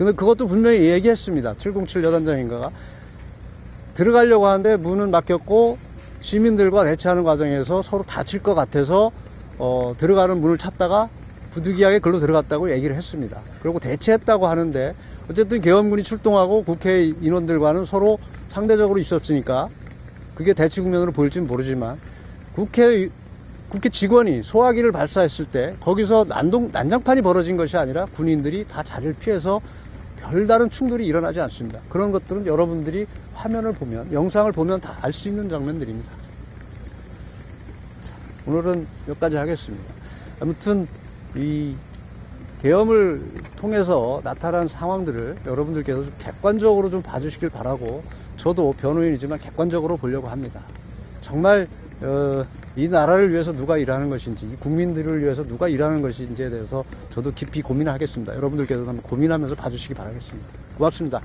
근데 그것도 분명히 얘기했습니다. 707 여단장인가가 들어가려고 하는데 문은 막혔고 시민들과 대치하는 과정에서 서로 다칠 것 같아서 어, 들어가는 문을 찾다가 부득이하게 글로 들어갔다고 얘기를 했습니다. 그리고 대체했다고 하는데 어쨌든 계엄군이 출동하고 국회 인원들과는 서로 상대적으로 있었으니까 그게 대치 국면으로 보일지는 모르지만 국회 국회 직원이 소화기를 발사했을 때 거기서 난동 난장판이 벌어진 것이 아니라 군인들이 다 자리를 피해서 별다른 충돌이 일어나지 않습니다. 그런 것들은 여러분들이 화면을 보면 영상을 보면 다 알 수 있는 장면들입니다. 오늘은 여기까지 하겠습니다. 아무튼 이 계엄을 통해서 나타난 상황들을 여러분들께서 좀 객관적으로 좀 봐주시길 바라고 저도 변호인이지만 객관적으로 보려고 합니다. 정말 어, 이 나라를 위해서 누가 일하는 것인지 이 국민들을 위해서 누가 일하는 것인지에 대해서 저도 깊이 고민하겠습니다. 여러분들께서 한번 고민하면서 봐주시기 바라겠습니다. 고맙습니다.